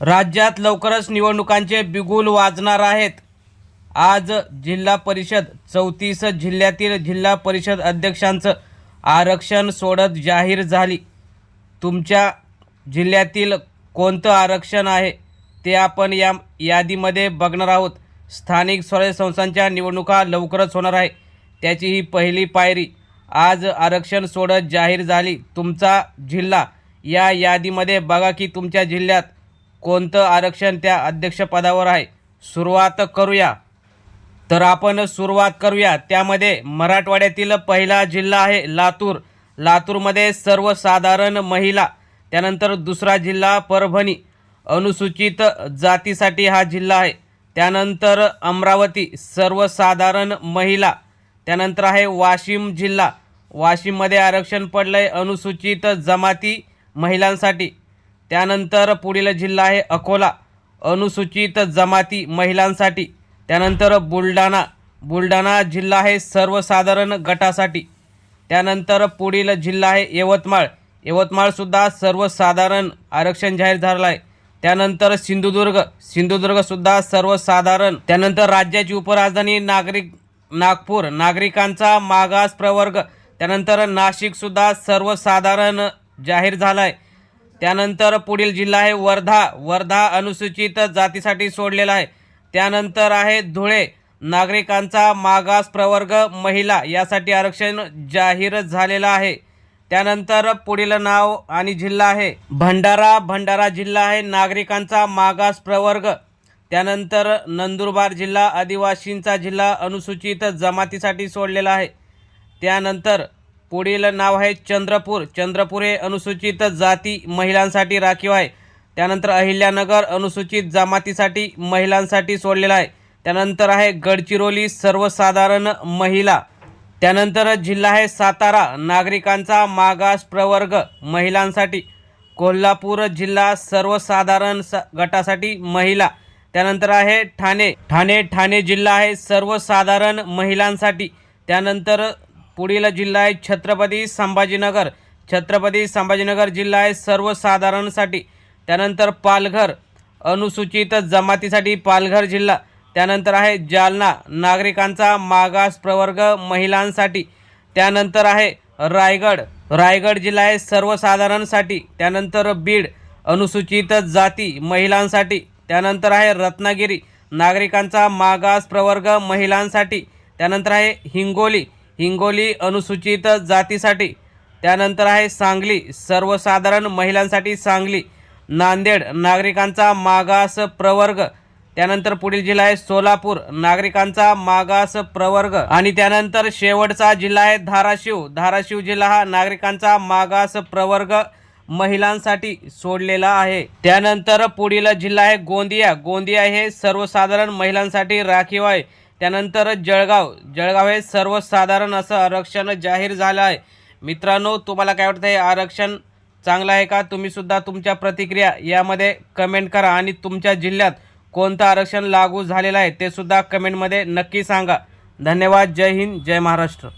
राज्यात लवकरच निवडणुकांचे बिगुल वाजणार आहेत. आज जिल्हा परिषद चौतीस जिल्ह्यातील जिल्हा परिषद अध्यक्षांचं आरक्षण सोडत जाहीर झाली. तुमच्या जिल्ह्यातील कोणतं आरक्षण आहे ते आपण या यादीमध्ये बघणार आहोत. स्थानिक स्वराज्य संस्थांच्या निवडणुका लवकरच होणार आहे. त्याची ही पहिली पायरी. आज आरक्षण सोडत जाहीर झाली. तुमचा जिल्हा या यादीमध्ये बघा की तुमच्या जिल्ह्यात कोणतं आरक्षण त्या अध्यक्षपदावर आहे? सुरुवात करूया. तर आपण सुरुवात करूया. त्यामध्ये मराठवाड्यातील पहिला जिल्हा आहे लातूर. लातूरमध्ये सर्वसाधारण महिला त्यानंतर दुसरा जिल्हा परभणी. अनुसूचित जातीसाठी हा जिल्हा आहे. त्यानंतर अमरावती सर्वसाधारण महिला. त्यानंतर आहे वाशिम जिल्हा. वाशिममध्ये आरक्षण पडलं आहे अनुसूचित जमाती महिलांसाठी. त्यानंतर पुढील जिल्हा आहे अकोला. अनुसूचित जमाती महिलांसाठी. त्यानंतर बुलढाणा. बुलढाणा जिल्हा आहे सर्वसाधारण गटासाठी. त्यानंतर पुढील जिल्हा आहे यवतमाळ. यवतमाळसुद्धा सर्वसाधारण आरक्षण जाहीर झालं आहे. त्यानंतर सिंधुदुर्ग. सिंधुदुर्गसुद्धा सर्वसाधारण. त्यानंतर राज्याची उपराजधानी नागरिक नागपूर. नागरिकांचा मागास प्रवर्ग त्यानंतर नाशिकसुद्धा सर्वसाधारण जाहीर झाला आहे. त्यानंतर पुढील जिल्हा आहे वर्धा. वर्धा अनुसूचित जातीसाठी सोडलेला आहे. त्यानंतर आहे धुळे. नागरिकांचा मागास प्रवर्ग महिला यासाठी आरक्षण जाहीर झालेलं आहे. त्यानंतर पुढील नाव आणि जिल्हा आहे भंडारा. भंडारा जिल्हा आहे नागरिकांचा मागास प्रवर्ग. त्यानंतर नंदुरबार जिल्हा आदिवासींचा जिल्हा अनुसूचित जमातीसाठी सोडलेला आहे. त्यानंतर पुढील नाव आहे चंद्रपूर. चंद्रपूर हे अनुसूचित जाती महिलांसाठी राखीव आहे. त्यानंतर अहिल्यानगर अनुसूचित जमातीसाठी महिलांसाठी सोडलेला आहे. त्यानंतर आहे गडचिरोली सर्वसाधारण महिला. त्यानंतर जिल्हा आहे सातारा नागरिकांचा मागास प्रवर्ग महिलांसाठी. कोल्हापूर जिल्हा सर्वसाधारण स गटासाठी महिला. त्यानंतर आहे ठाणे. ठाणे ठाणे जिल्हा आहे सर्वसाधारण महिलांसाठी. त्यानंतर पुढील जिल्हा आहे छत्रपती संभाजीनगर. छत्रपती संभाजीनगर जिल्हा आहे सर्वसाधारणसाठी. त्यानंतर पालघर अनुसूचित जमातीसाठी पालघर जिल्हा. त्यानंतर आहे जालना नागरिकांचा मागास प्रवर्ग महिलांसाठी. त्यानंतर आहे रायगड रायगड जिल्हा आहे सर्वसाधारणसाठी. त्यानंतर बीड अनुसूचित जाती महिलांसाठी. त्यानंतर आहे रत्नागिरी नागरिकांचा मागास प्रवर्ग महिलांसाठी. त्यानंतर आहे हिंगोली हिंगोली अनुसूचित जातीसाठी. त्यानंतर आहे सांगली. सर्वसाधारण महिलांसाठी सांगली. नांदेड नागरिकांचा मागास प्रवर्ग. त्यानंतर पुढील जिल्हा आहे सोलापूर. नागरिकांचा मागास प्रवर्ग. आणि त्यानंतर शेवटचा जिल्हा आहे धाराशिव. धाराशिव जिल्हा हा नागरिकांचा मागास प्रवर्ग महिलांसाठी सोडलेला आहे. त्यानंतर पुढील जिल्हा आहे गोंदिया. गोंदिया हे सर्वसाधारण महिलांसाठी राखीव आहे. त्यानंतर जळगाव. जळगाव हे सर्वसाधारण असं आरक्षण जाहीर झालं आहे. मित्रांनो तुम्हाला काय वाटतं? हे आरक्षण चांगलं आहे का? तुम्हीसुद्धा तुमच्या प्रतिक्रिया यामध्ये कमेंट करा. आणि तुमच्या जिल्ह्यात कोणतं आरक्षण लागू झालेलं आहे ते सुद्धा कमेंटमध्ये नक्की सांगा. धन्यवाद. जय हिंद. जय महाराष्ट्र.